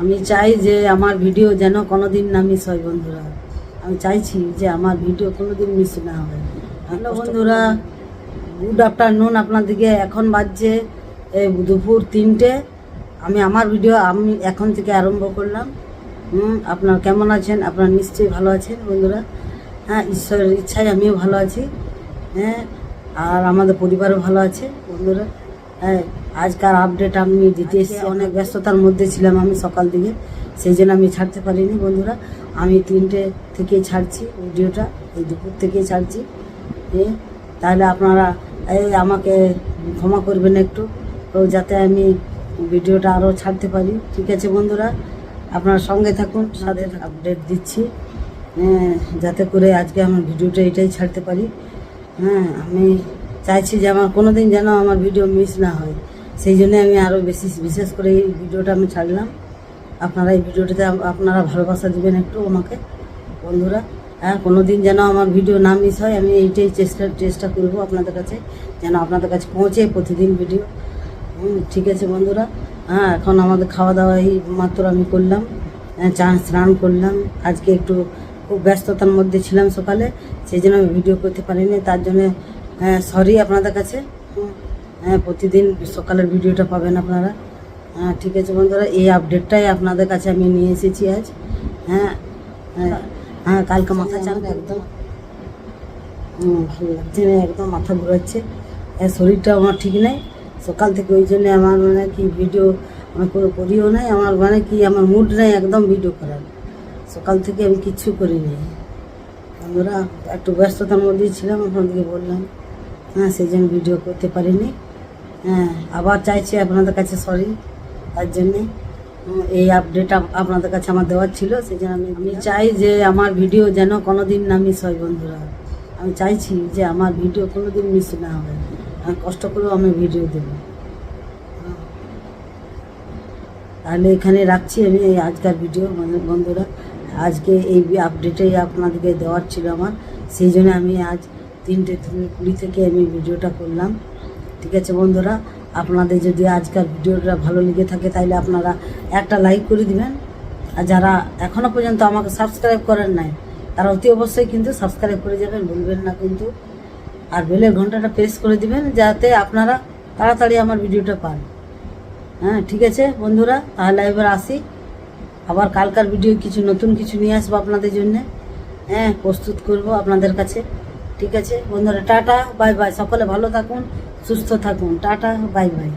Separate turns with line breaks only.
আমি চাই যে আমার ভিডিও যেন কোনো দিন না মিস হয় বন্ধুরা। আমি চাইছি যে আমার ভিডিও কোনো দিন মিস না হয়। হ্যালো বন্ধুরা গুড আফটারনুন আপনাদেরকে। এখন বাজছে এই দুপুর তিনটে। আমি আমার ভিডিও আমি এখন থেকে আরম্ভ করলাম। হুম আপনার কেমন আছেন? আপনারা নিশ্চয়ই ভালো আছেন বন্ধুরা। হ্যাঁ ঈশ্বরের ইচ্ছায় আমিও ভালো আছি। হ্যাঁ আর আমাদের পরিবারও ভালো আছে বন্ধুরা। হ্যাঁ আজকার আপডেট আমি দিতে এসেছি অনেক ব্যস্ততার মধ্যে ছিলাম আমি সকাল দিকে সেই জন্য আমি ছাড়তে পারিনি বন্ধুরা। আমি তিনটে থেকেই ছাড়ছি ভিডিওটা এই দুপুর থেকেই ছাড়ছি। হ্যাঁ তাহলে আপনারা এই আমাকে ক্ষমা করবেন একটু তো যাতে আমি ভিডিওটা আরও ছাড়তে পারি। ঠিক আছে বন্ধুরা আপনারা সঙ্গে থাকুন সাথে আপডেট দিচ্ছি। হ্যাঁ, যাতে করে আজকে আমার ভিডিওটা এটাই ছাড়তে পারি। হ্যাঁ আমি চাইছি যে আমার কোনো দিন যেন আমার ভিডিও মিস না হয়। সেই জন্য আমি আরও বেশি বিশেষ করে এই ভিডিওটা আমি ছাড়লাম। আপনারা এই ভিডিওটাতে আপনারা ভালোবাসা দেবেন একটু আমাকে বন্ধুরা। হ্যাঁ কোনো দিন যেন আমার ভিডিও না মিস হয় আমি এইটাই চেষ্টা চেষ্টা করব আপনাদের কাছে যেন আপনাদের কাছে পৌঁছে প্রতিদিন ভিডিও। ঠিক আছে বন্ধুরা। হ্যাঁ এখন আমাদের খাওয়া দাওয়া এই মাত্র আমি করলাম। হ্যাঁ, চা স্নান করলাম। আজকে একটু খুব ব্যস্ততার মধ্যে ছিলাম সকালে সেই জন্য আমি ভিডিও করতে পারিনি তার জন্য সরি আপনাদের কাছে। হ্যাঁ প্রতিদিন সকালের ভিডিওটা পাবেন আপনারা। হ্যাঁ ঠিক আছে বন্ধুরা এই আপডেটটাই আপনাদের কাছে আমি নিয়ে এসেছি আজ। হ্যাঁ হ্যাঁ হ্যাঁ কালকে মাথা চান একদম হুম, ভালো লাগছে না একদম মাথা ঘুরাচ্ছে। হ্যাঁ শরীরটা আমার ঠিক নেই। সকাল থেকে ওই জন্যে আমার মানে কি ভিডিও আমি কোনো করিও নাই আমার মানে কি আমার মুড নেই একদম ভিডিও করার। সকাল থেকে আমি কিচ্ছু করিনি। আমরা একটু ব্যস্ততার মধ্যেই ছিলাম আপনাদেরকে বললাম। হ্যাঁ সেই জন্য ভিডিও করতে পারিনি। হ্যাঁ আবার চাইছি আপনাদের কাছে সরি তার জন্যে। এই আপডেট আপনাদের কাছে আমার দেওয়ার ছিল সেই জন্য আমি আমি চাই যে আমার ভিডিও যেন কোনো দিন না মিস হয়, বন্ধুরা। আমি চাইছি যে আমার ভিডিও কোনো দিন মিস না হয়। আমি কষ্ট করেও আমি ভিডিও দেবো। তাহলে এখানে রাখছি আমি এই আজকার ভিডিও মানে বন্ধুরা। আজকে এই আপডেটেই আপনাদেরকে দেওয়ার ছিল আমার। সেই জন্য আমি আজ তিনটে তিন- কুড়ি থেকে আমি ভিডিওটা করলাম। ঠিক আছে বন্ধুরা, আপনাদের যদি আজকাল ভিডিওটা ভালো লেগে থাকে তাহলে আপনারা একটা লাইক করে দিবেন। আর যারা এখনও পর্যন্ত আমাকে সাবস্ক্রাইব করেন নাই, তারা অতি অবশ্যই কিন্তু সাবস্ক্রাইব করে যাবেন, ভুলবেন না কিন্তু। আর বেলের ঘন্টাটা প্রেস করে দিবেন যাতে আপনারা তাড়াতাড়ি আমার ভিডিওটা পান। হ্যাঁ ঠিক আছে বন্ধুরা, তাহলে এবার আসি। আবার কালকার ভিডিও কিছু নতুন কিছু নিয়ে আসব আপনাদের জন্যে। হ্যাঁ প্রস্তুত করব আপনাদের কাছে। ঠিক আছে বন্ধুরা, টাটা বাই বাই সকলে ভালো থাকুন। সুস্থ থাকুন। Tata bye bye.